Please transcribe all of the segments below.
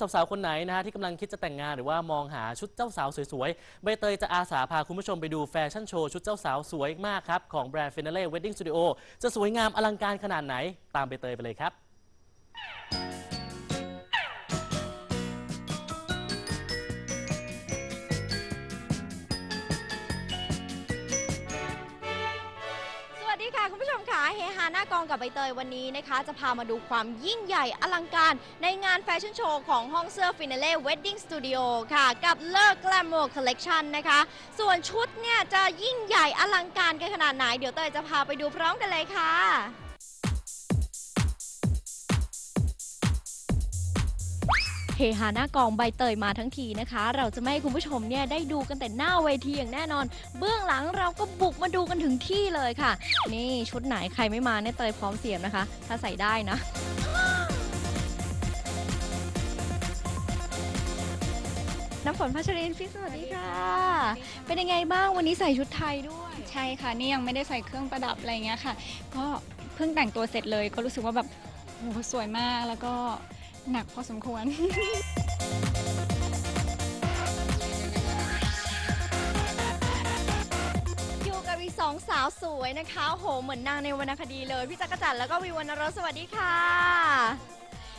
สาวๆ คนไหนนะฮะที่กำลังคิดจะแต่งงานหรือว่ามองหาชุดเจ้าสาวสวยๆ ใบเตยจะอาสาพาคุณผู้ชมไปดูแฟชั่นโชว์ชุดเจ้าสาวสวยมากครับ ของแบรนด์ Finale Wedding Studio จะสวยงามอลังการขนาดไหนตามใบเตยไปเลยครับ หน้ากองกับใบเตยวันนี้นะคะ จะพามาดูความยิ่งใหญ่อลังการ ในงานแฟชั่นโชว์ของห้องเสื้อฟินาเล่เวดดิ้งสตูดิโอค่ะ กับเลิกแกลมโมคอลเลกชันนะคะ ส่วนชุดเนี่ยจะยิ่งใหญ่อลังการกันขนาดไหน เดี๋ยวเตยจะพาไปดูพร้อมกันเลยค่ะ เฮฮาหน้ากองใบเตยมาทั้งทีนะคะ เราจะไม่ให้คุณผู้ชมเนี่ยได้ดูกันแต่หน้าเวทีอย่างแน่นอน เบื้องหลังเราก็บุกมาดูกันถึงที่เลยค่ะ นี่ชุดไหนใครไม่มาเนี่ยเตยพร้อมเสียบนะคะ ถ้าใส่ได้นะน้ำฝนพัชรินฟิสสวัสดีค่ะ เป็นยังไงบ้างวันนี้ใส่ชุดไทยด้วย ใช่ค่ะ นี่ยังไม่ได้ใส่เครื่องประดับอะไรเงี้ยค่ะ ก็เพิ่งแต่งตัวเสร็จเลย ก็รู้สึกว่าแบบโหสวยมากแล้วก็ หนักพอสมควร อยู่กับอีกสองสาวสวยนะคะโอ้โหเหมือนนางในวรรณคดีเลย พี่จักรจันทร์แล้วก็วิวรรณรสสวัสดีค่ะ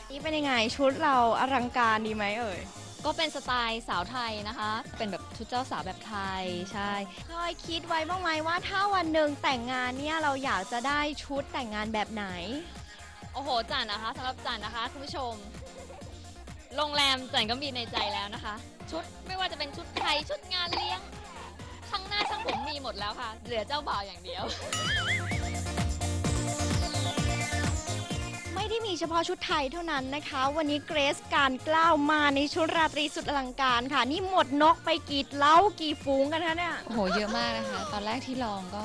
นี่เป็นยังไงชุดเราอลังการดีไหมเอ่ย ก็เป็นสไตล์สาวไทยนะคะ เป็นแบบชุดเจ้าสาวแบบไทยใช่ เคยคิดไว้บ้างไหมว่าถ้าวันหนึ่งแต่งงานเนี่ยเราอยากจะได้ชุดแต่งงานแบบไหน โอ้โหจันนะคะสำหรับจันนะคะคุณผู้ชม โรงแรมจันก็มีในใจแล้วนะคะ ชุดไม่ว่าจะเป็นชุดไทยชุดงานเลี้ยงช่างหน้าช่างผมมีหมดแล้วค่ะ เหลือเจ้าบ่าวอย่างเดียว ไม่ได้มีเฉพาะชุดไทยเท่านั้นนะคะ วันนี้เกรซการกล้าวมาในชุดราตรีสุดอลังการค่ะ นี่หมดนกไปกี่เล้ากี่ฝูงกันคะเนี่ย โอ้โห เยอะมากนะคะ ตอนแรกที่ลองก็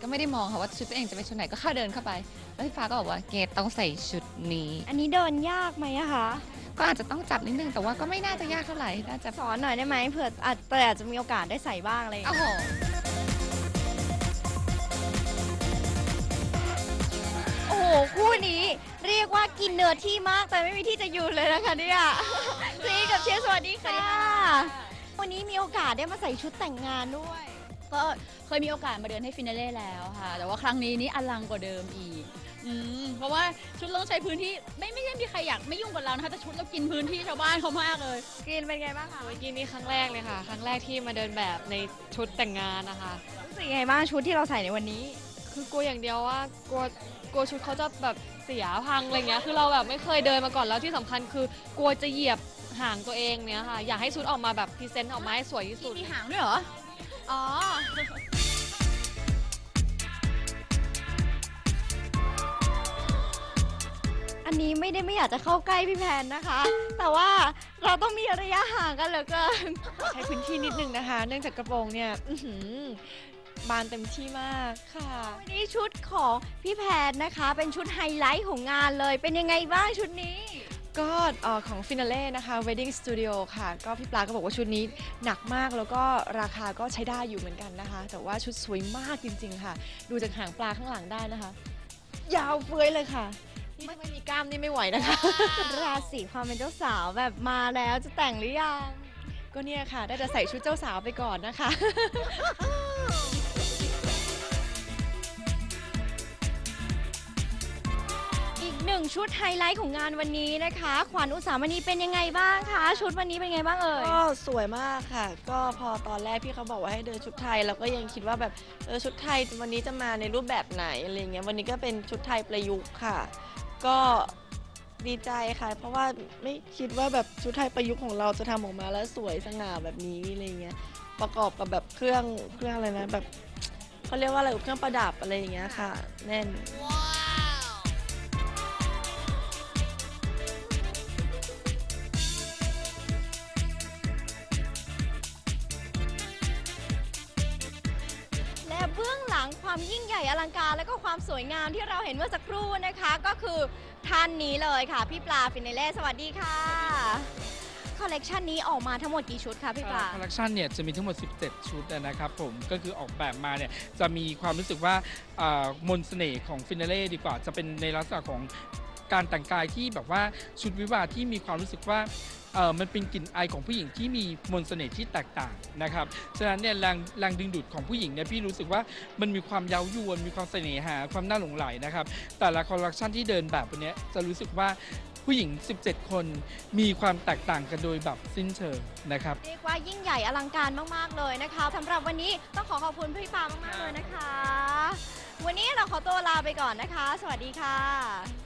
ก็ไม่ได้มองค่ะว่าชุดตัวเองจะเป็นชุดไหนก็เข้าเดินเข้าไป แล้วพี่ฟ้าก็บอกว่าเกดต้องใส่ชุดนี้ อันนี้เดินยากไหมอะคะ ก็อาจจะต้องจับนิดนึงแต่ว่าก็ไม่น่าจะยากเท่าไหร่น่าจะสอนหน่อยได้ไหมเผื่ออาจแต่อาจจะมีโอกาสได้ใส่บ้างอะไรอย่างโอ้เงี้ยโหโอ้โหคู่นี้เรียกว่ากินเนื้อที่มากแต่ไม่มีที่จะอยู่เลยนะคะเนี่ยซีกับเชียร์สวัสดีค่ะ วันนี้มีโอกาสได้มาใส่ชุดแต่งงานด้วย ก็เคยมีโอกาสมาเดินให้ฟินาเล่แล้วค่ะ แต่ว่าครั้งนี้นี่อลังกว่าเดิมอีก อืมเพราะว่าชุดเราต้องใช้พื้นที่ไม่ไม่ใช่มีใครอยากไม่ยุ่งกับเรานะคะแต่ชุดเรากินพื้นที่ชาวบ้านเขามากเลยกรีนเป็นไงบ้างคะเมื่อกี้นี่ครั้งแรกเลยค่ะ ครั้งแรกที่มาเดินแบบในชุดแต่งงานนะคะรู้สึกยังไงบ้างชุดที่เราใส่ในวันนี้ คือกลัวอย่างเดียวว่ากลัวกลัวชุดเขาจะแบบเสียพังอะไรเงี้ยคือเราแบบไม่เคยเดินมาก่อนแล้วที่สำคัญคือกลัวจะเหยียบห่างตัวเองเนี้ยค่ะ อยากให้ชุดออกมาแบบพรีเซนต์ออกมาให้สวยที่สุด มีหางด้วยเหรอ อ๋อ อันนี้ไม่ได้ไม่อยากจะเข้าใกล้พี่แพนนะคะ แต่ว่าเราต้องมีระยะห่างกันเหลือเกิน ใช้พื้นที่นิดนึงนะคะ เนื่องจากกระโปรงเนี่ยอื้อหือบานเต็มที่มากค่ะ วันนี้ชุดของพี่แพนนะคะ เป็นชุดไฮไลท์ของงานเลย เป็นยังไงบ้างชุดนี้ ก็เอ่อของฟินาเล่นะคะ Wedding Studio ค่ะ ก็พี่ปลาก็บอกว่าชุดนี้หนักมากแล้วก็ราคาก็ใช้ได้อยู่เหมือนกันนะคะ แต่ว่าชุดสวยมากจริงๆค่ะ ดูจากหางปลาข้างหลังได้นะคะ ยาวเฟ้ยเลยค่ะ นี่ถ้าไม่มีกล้ามนี่ไม่ไหวนะคะ ราศีความเป็นเจ้าสาวแบบมาแล้วจะแต่งหรือยัง ก็เนี่ยค่ะ ได้แต่ใส่ชุดเจ้าสาวไปก่อนนะคะ อีกหนึ่งชุดไฮไลท์ของงานวันนี้นะคะ ขวัญอุสามณีเป็นยังไงบ้างคะ ชุดวันนี้เป็นยังไงบ้างเอ่ย ก็สวยมากค่ะ ก็พอตอนแรกพี่เขาบอกว่าให้เดินชุดไทยเราก็ยังคิดว่าแบบเออชุดไทยวันนี้จะมาในรูปแบบไหนอะไรเงี้ยวันนี้ก็เป็นชุดไทยประยุกต์ค่ะ ก็ดีใจค่ะ เพราะว่าไม่คิดว่าแบบชุดไทยประยุกต์ของเราจะทำออกมาแล้วสวยสง่าแบบนี้อะไรเงี้ยประกอบกับแบบเครื่องเครื่องอะไรนะแบบเขาเรียกว่าอะไรเครื่องประดับอะไรอย่างเงี้ยค่ะ แน่น ลังความยิ่งใหญ่อลังการ และก็ความสวยงามที่เราเห็นเมื่อสักครู่นะคะ ก็คือท่านนี้เลยค่ะ พี่ปลาฟินเนเล่สวัสดีค่ะคอลเลกชันนี้ออกมาทั้งหมดกี่ชุดคะพี่ปลาคอลเลคชันเนี่ยจะมีทั้งหมด 17 ชุดนะครับผมก็คือออกแบบมาเนี่ยจะมีความรู้สึกว่ามนต์เสน่ห์ของฟินาเล่ดีกว่า จะเป็นในลักษณะของการแต่งกายที่แบบว่าชุดวิวาที่มีความรู้สึกว่า เออมันเป็นกลิ่นอายของผู้หญิงที่มีมนต์เสน่ห์ที่แตกต่างนะครับ ฉะนั้นเนี่ยแรงแรงดึงดูดของผู้หญิงเนี่ยพี่รู้สึกว่ามันมีความเย้ายวนมีความเสน่หาความน่าหลงใหลนะครับ แต่ละคอลเลคชันที่เดินแบบวันเนี้ยจะรู้สึกว่าผู้หญิง 17 คน มีความแตกต่างกันโดยแบบสิ้นเชิงนะครับ เรียกว่ายิ่งใหญ่อลังการมาก ๆ เลยนะคะสำหรับวันนี้ต้องขอขอบคุณพี่ปามาก ๆ เลยนะคะ วันนี้เราขอตัวลาไปก่อนนะคะ สวัสดีค่ะ